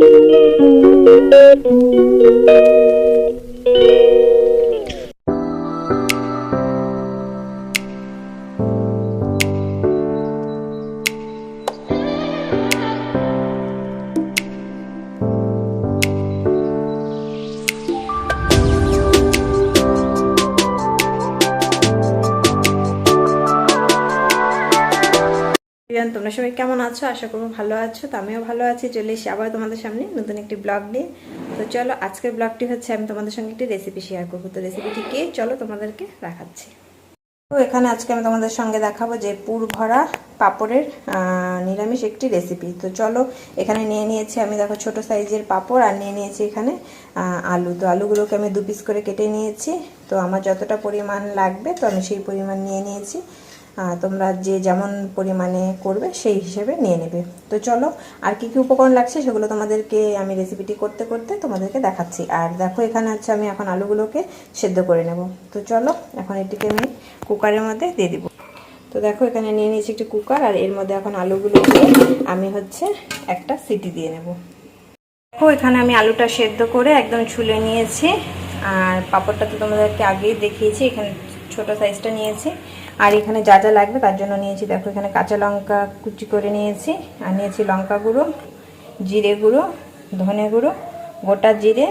Thank you. Priyan তোমরা সবাই কেমন আছো? আশা করব ভালো আছো, তো আমিও ভালো আছি। চলে এসে আবার তোমাদের সামনে নতুন একটি ব্লগ নিয়ে। তো চলো, আজকের ব্লগটি হচ্ছে আমি তোমাদের সঙ্গে একটি রেসিপি শেয়ার করব। তো রেসিপিটি কে? চলো তোমাদেরকে দেখাচ্ছি। তো এখানে আজকে আমি তোমাদের সঙ্গে দেখাবো যে পুর ভরা পাপড়ের নিরামিষ একটি রেসিপি তো চলো, এখানে নিয়ে নিয়েছি আমি দেখো ছোট সাইজের পাপড় আর নিয়ে নিয়েছি এখানে আলু। তো আলুগুলোকে আমি দু পিস করে কেটে নিয়েছি। তো আমার যতটা পরিমাণ লাগবে, তো আমি সেই পরিমাণ নিয়ে নিয়েছি। তোমরা যে যেমন পরিমাণে করবে সেই হিসেবে নিয়ে নেবে। তো চলো, আর কি কি উপকরণ লাগছে সেগুলো তোমাদেরকে আমি রেসিপিটি করতে করতে তোমাদেরকে দেখাচ্ছি। আর দেখো, এখানে হচ্ছে আমি এখন আলুগুলোকে সেদ্ধ করে নেব। তো চলো, এখন এটিকে আমি কুকারের মধ্যে দিয়ে দিব। তো দেখো, এখানে নিয়ে নিয়েছি একটি কুকার, আর এর মধ্যে এখন আলুগুলোকে আমি হচ্ছে একটা সিটি দিয়ে নেব। দেখো, এখানে আমি আলুটা সেদ্ধ করে একদম ছুলে নিয়েছি। আর পাঁপড়টা তো তোমাদেরকে আগেই দেখিয়েছি, এখানে ছোট সাইজটা নিয়েছি। আর এখানে যা যা লাগবে তার জন্য নিয়েছি, দেখো এখানে কাঁচা লঙ্কা কুচি করে নিয়েছি, আর নিয়েছি লঙ্কা গুঁড়ো, জিরে গুঁড়ো, ধনে গুঁড়ো, গোটা জিরে,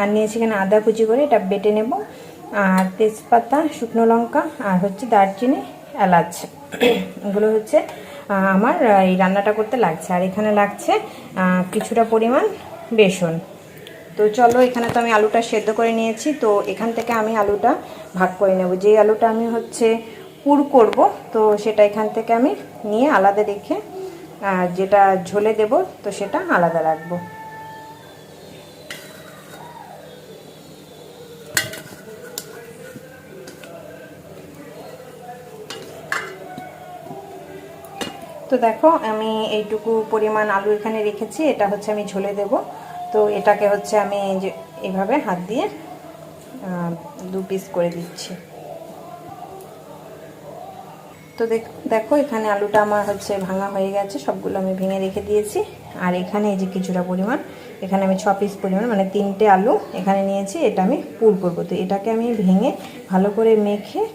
আর নিয়েছি এখানে আদা কুচি করে এটা বেটে নেব, আর তেজপাতা, শুকনো লঙ্কা, আর হচ্ছে দারচিনি, এলাচ। এগুলো হচ্ছে আমার এই রান্নাটা করতে লাগছে। আর এখানে লাগছে কিছুটা পরিমাণ বেসন। তো চলো, এখানে তো আমি আলুটা সেদ্ধ করে নিয়েছি, তো এখান থেকে আমি আলুটা ভাগ করে নেব। যে আলুটা আমি হচ্ছে পুর করব। তো সেটা এখান থেকে আমি নিয়ে আলাদা রেখে যেটা ঝোলে দেব, তো সেটা আলাদা রাখব। তো দেখো, আমি এইটুকু পরিমাণ আলু এখানে রেখেছি, এটা হচ্ছে আমি ঝোলে দেব। তো এটাকে হচ্ছে আমি যে এভাবে হাত দিয়ে দু পিস করে দিচ্ছি। তো দেখ- এখানে আলুটা আমার হচ্ছে ভাঙা হয়ে গেছে, সবগুলো আমি ভেঙে রেখে দিয়েছি। আর এখানে এই যে কিছুটা পরিমাণ, এখানে আমি ছ পিস পরিমাণ মানে তিনটে আলু এখানে নিয়েছি, এটা আমি পুর করব। তো এটাকে আমি ভেঙে ভালো করে মেখে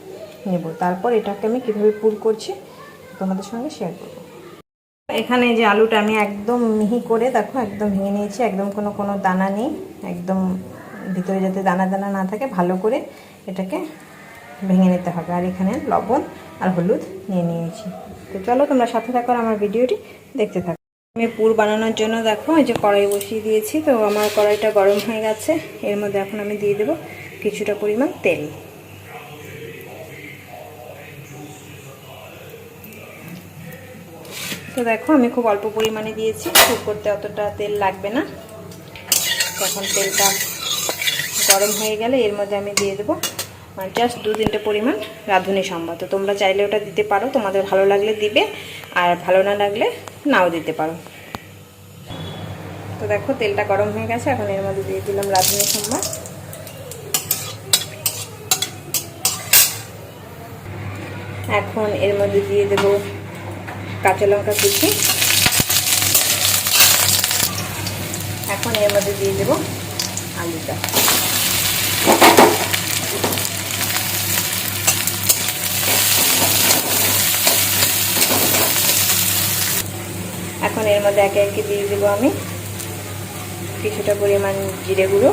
নেব। তারপর এটাকে আমি কীভাবে পুর করছি, তোমাদের সঙ্গে শেয়ার করব। এখানে যে আলুটা আমি একদম মিহি করে, দেখো, একদম ভেঙে নিয়েছি, একদম কোনো কোনো দানা নেই, একদম ভিতরে যাতে দানা দানা না থাকে, ভালো করে এটাকে ভেঙে নিতে হবে। আর এখানে লবণ আর হলুদ নিয়ে নিয়েছি। তো চলো তোমরা সাথে থাকো আমার ভিডিওটি দেখতে থাকো। আমি পুর বানানোর জন্য দেখো, এই যে কড়াই বসিয়ে দিয়েছি। তো আমার কড়াইটা গরম হয়ে গেছে। এর মধ্যে এখন আমি দিয়ে দেবো কিছুটা পরিমাণ তেল। তো দেখো, আমি খুব অল্প পরিমাণে দিয়েছি। পুর করতে অতটা তেল লাগবে না। তখন তেলটা গরম হয়ে গেলে এর মধ্যে আমি দিয়ে দেবো জাস্ট দু তিনটে পরিমাণ রাঁধুনি সম্বাদ। তো তোমরা চাইলে ওটা দিতে পারো, তোমাদের ভালো লাগলে দিবে, আর ভালো না লাগলে নাও দিতে পারো। তো দেখো, তেলটা গরম হয়ে গেছে, এখন এর মধ্যে দিয়ে দিলাম রাঁধুনি সম্বাদ। এখন এর মধ্যে দিয়ে দেবো কাঁচা লঙ্কা কুচি। এখন এর মধ্যে দিয়ে দেবো আলুটা। এর মধ্যে একে একে দিয়ে দেবো আমি কিছুটা পরিমাণ জিরে গুঁড়ো,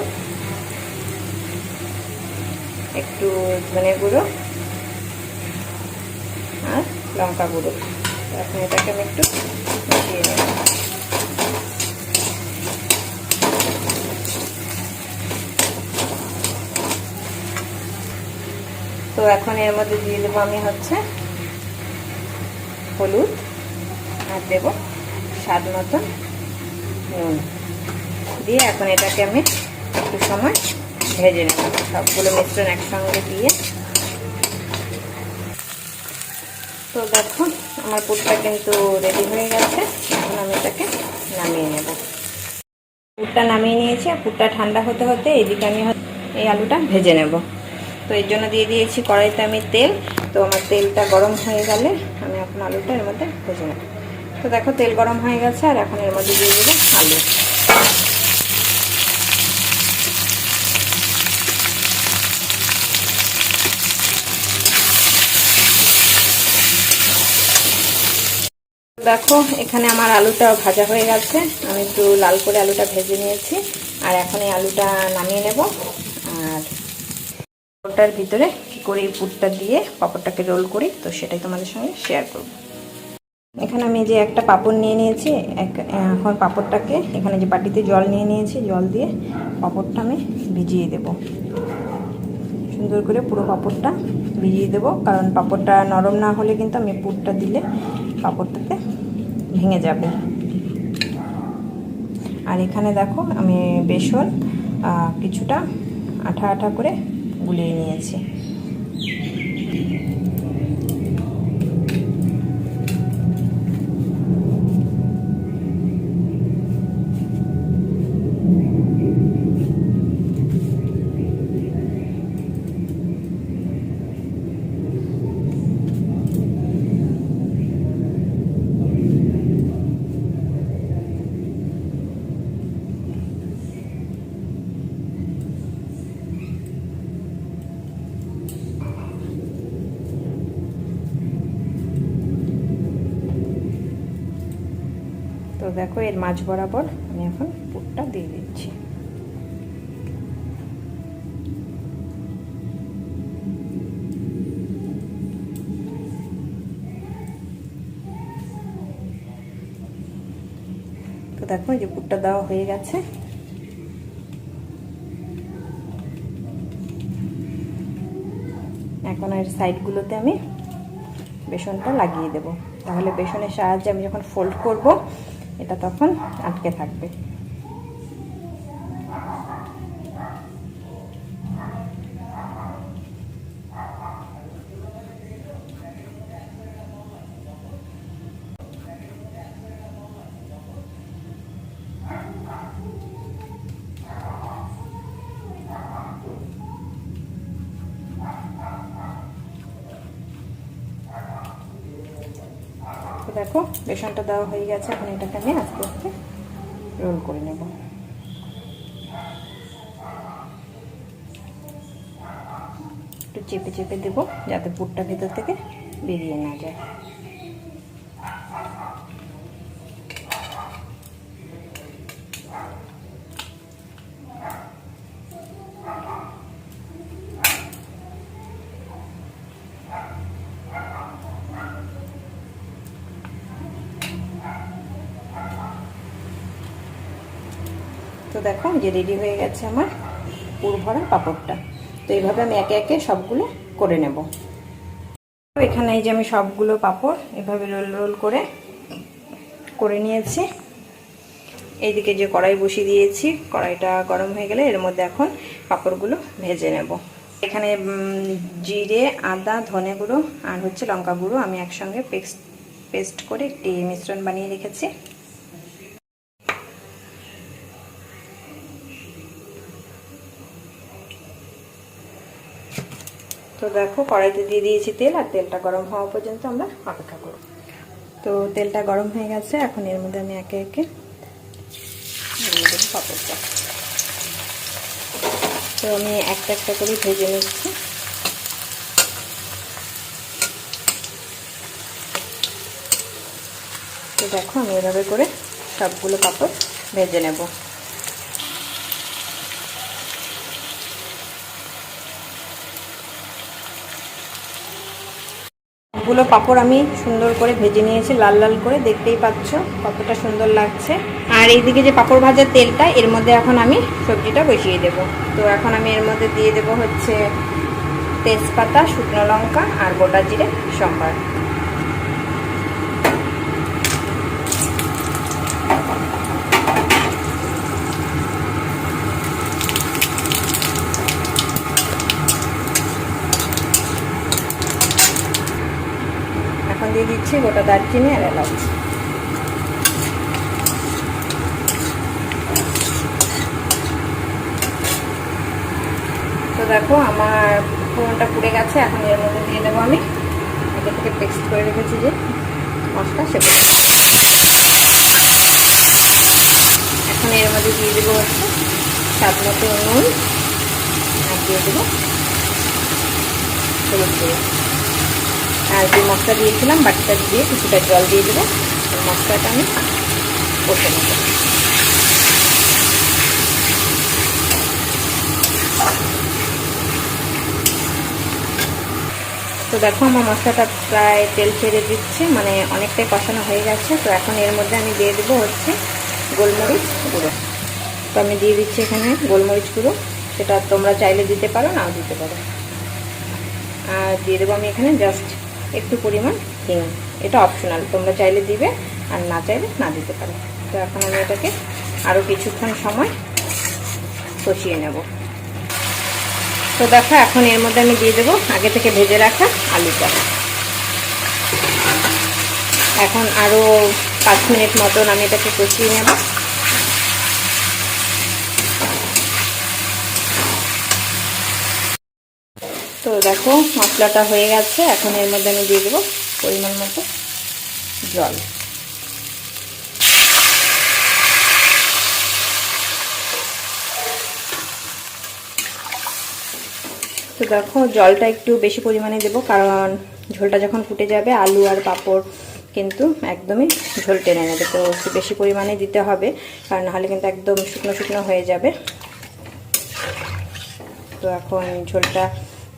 একটু ধনে গুঁড়ো আর লঙ্কা গুঁড়ো। এখন এটাকে আমি একটু মিশিয়ে নেব। তো এখন এর মধ্যে দিয়ে দেবো আমি হচ্ছে হলুদ, আর দেবো স্বাদ মতন নুন দিয়ে এখন এটাকে আমি একটু সময় ভেজে নেব। সবগুলো মিশ্রণ একসঙ্গে দিয়ে। তো দেখো, আমার পুরটা কিন্তু রেডি হয়ে গেছে। এখন আমি এটাকে নামিয়ে নেব। পুরটা নামিয়ে নিয়েছি আর পুরটা ঠান্ডা হতে হতে এদিকে আমি এই আলুটা ভেজে নেব। তো এর জন্য দিয়ে দিয়েছি কড়াইতে আমি তেল। তো আমার তেলটা গরম হয়ে গেলে আমি এখন আলুটা এর মধ্যে ভেজে নেব। তো দেখো, তেল গরম হয়ে গেছে, আর এখন এর মধ্যে দিয়ে দেবো আলু। দেখো, এখানে আমার আলুটা ভাজা হয়ে গেছে। আমি একটু লাল করে আলুটা ভেজে নিয়েছি, আর এখন এই আলুটা নামিয়ে নেব। আর ওটার ভিতরে কী করে পুরটা দিয়ে পাঁপড়টাকে রোল করি, তো সেটাই তোমাদের সঙ্গে শেয়ার করব। এখানে আমি যে একটা পাপড় নিয়ে নিয়েছি, এক, এখন পাঁপড়টাকে এখানে যে বাটিতে জল নিয়ে নিয়েছি, জল দিয়ে পাঁপড়টা আমি ভিজিয়ে দেব। সুন্দর করে পুরো পাঁপড়টা ভিজিয়ে দেবো, কারণ পাঁপড়টা নরম না হলে কিন্তু আমি পুরটা দিলে পাপড়টাতে ভেঙে যাবে। আর এখানে দেখো আমি বেসন কিছুটা আঠা আঠা করে গুলিয়ে নিয়েছি। তো দেখো এর মাছ বরাবর আমি এখন পুরটা দিয়ে দিচ্ছি। তো দেখো এই যে পুরটা দেওয়া হয়ে গেছে। এখন এর সাইডগুলোতে আমি বেসনটা লাগিয়ে দেব। তাহলে বেসনের সাহায্যে আমি যখন ফোল্ড করব এটা তখন আটকে থাকবে। দেখো, বেসনটা দেওয়া হয়ে গেছে, এখন এটাকে আমি আস্তে আস্তে রোল করে নেব। একটু চেপে চেপে দেবো, যাতে পুরটা ভেতর থেকে বেরিয়ে না যায়। দেখো যে রেডি হয়ে গেছে আমার পুর ভরা পাঁপড়টা। তো এইভাবে আমি একে একে সবগুলো করে নেব। এখানে এই যে আমি সবগুলো পাঁপড় এভাবে রোল রোল করে করে নিয়েছি। এইদিকে যে কড়াই বসিয়ে দিয়েছি, কড়াইটা গরম হয়ে গেলে এর মধ্যে এখন পাঁপড়গুলো ভেজে নেব। এখানে জিরে, আদা, ধনে গুঁড়ো আর হচ্ছে লঙ্কা গুঁড়ো আমি একসঙ্গে পেস্ট পেস্ট করে একটি মিশ্রণ বানিয়ে রেখেছি। তো দেখো, কড়াইতে দিয়ে দিয়েছি তেল আর তেলটা গরম হওয়া পর্যন্ত আমরা অপেক্ষা করব। তো তেলটা গরম হয়ে গেছে, এখন এর মধ্যে আমি একে একে দেবো পাপড়টা। তো আমি একটা একটা করে ভেজে নিচ্ছি। তো দেখো, আমি এভাবে করে সবগুলো পাপড় ভেজে নেব। সবগুলো পাঁপড় আমি সুন্দর করে ভেজে নিয়েছি, লাল লাল করে। দেখতেই পাচ্ছ কতটা সুন্দর লাগছে। আর এইদিকে যে পাঁপড় ভাজার তেলটা, এর মধ্যে এখন আমি সবজিটা বসিয়ে দেব। তো এখন আমি এর মধ্যে দিয়ে দেব হচ্ছে তেজপাতা, শুকনো লঙ্কা আর গোটা জিরে সম্বার এখন দিয়ে দিচ্ছি গোটা দারচিনি আর এলাচ। তো দেখো, আমার ফোনটা পুড়ে গেছে, এখন এর মধ্যে দিয়ে দেবো আমি। আগে থেকে পেস্ট করে রেখেছি যে মশলা সেটা এখন এর মধ্যে দিয়ে দেবো হচ্ছে স্বাদ মতো নুন, আর দিয়ে দেবো হলুদ আর যে মশলা দিয়েছিলাম, বাটিটা দিয়ে কিছুটা জল দিয়ে দেবো। মশলাটা আমি কষে নেব। তো দেখো, আমার মশলাটা প্রায় তেল ছেড়ে দিচ্ছে মানে অনেকটাই কষানো হয়ে গেছে। তো এখন এর মধ্যে আমি দিয়ে দেবো হচ্ছে গোলমরিচ গুঁড়ো। তো আমি দিয়ে দিচ্ছি এখানে গোলমরিচ গুঁড়ো। সেটা তোমরা চাইলে দিতে পারো, নাও দিতে পারো। আর দিয়ে দেবো আমি এখানে জাস্ট একটু পরিমাণ হিং এটা অপশনাল তোমরা চাইলে দিবে আর না চাইলে না দিতে পারো। তো এখন আমি এটাকে আরও কিছুক্ষণ সময় কষিয়ে নেব। তো দেখো, এখন এর মধ্যে আমি দিয়ে দেবো আগে থেকে ভেজে রাখা আলুটা এখন আরও পাঁচ মিনিট মতন আমি এটাকে কষিয়ে নেব। তো দেখো, মশলাটা হয়ে গেছে। এখন এর মধ্যে আমি দিয়ে দেবো পরিমাণ মতো জল। তো দেখো, জলটা একটু বেশি পরিমাণে দেবো, কারণ ঝোলটা যখন ফুটে যাবে, আলু আর পাঁপড় কিন্তু একদমই ঝোল টেনে নেবে। তো একটু বেশি পরিমাণে দিতে হবে, কারণ নাহলে কিন্তু একদম শুকনো শুকনো হয়ে যাবে। তো এখন ঝোলটা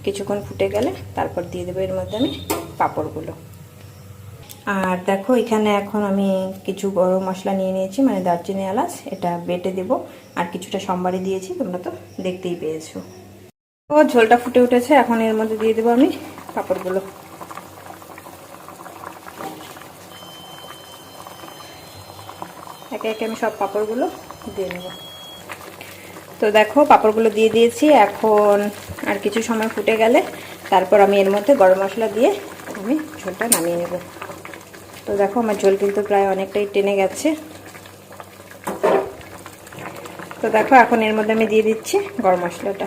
কিছুক্ষণ ফুটে গেলে তারপর দিয়ে দেবো এর মধ্যে আমি পাঁপড়গুলো। আর দেখো, এখানে এখন আমি কিছু গরম মশলা নিয়ে নিয়েছি মানে দারচিনি এলাচ, এটা বেটে দেব। আর কিছুটা সম্বারে দিয়েছি, তোমরা তো দেখতেই পেয়েছ। ও, ঝোলটা ফুটে উঠেছে, এখন এর মধ্যে দিয়ে দেবো আমি পাঁপড়গুলো। একে একে আমি সব পাঁপড়গুলো দিয়ে নেব। তো দেখো, পাঁপড়গুলো দিয়ে দিয়েছি। এখন আর কিছু সময় ফুটে গেলে তারপর আমি এর মধ্যে গরম মশলা দিয়ে আমি ঝোলটা নামিয়ে নেব। তো দেখো, আমার ঝোল কিন্তু প্রায় অনেকটাই টেনে গেছে। তো দেখো, এখন এর মধ্যে আমি দিয়ে দিচ্ছি গরম মশলাটা।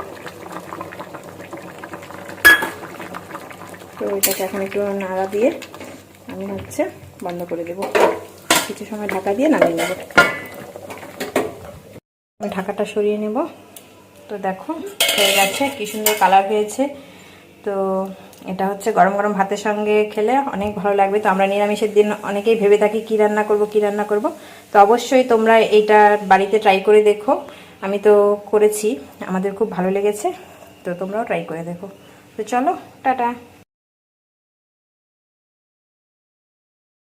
তো এটাকে এখন একটু নাড়া দিয়ে আমি হচ্ছে বন্ধ করে দেব। কিছু সময় ঢাকা দিয়ে নামিয়ে নেব। ঢাকাটা সরিয়ে নেব। তো দেখো, হয়ে গেছে, কি সুন্দর কালার হয়েছে। তো এটা হচ্ছে গরম গরম ভাতের সঙ্গে খেলে অনেক ভালো লাগবে। তো আমরা নিরামিষের দিন অনেকেই ভেবে থাকি কী রান্না করব, কী রান্না করব। তো অবশ্যই তোমরা এইটা বাড়িতে ট্রাই করে দেখো। আমি তো করেছি, আমাদের খুব ভালো লেগেছে। তো তোমরাও ট্রাই করে দেখো। তো চলো, টাটা।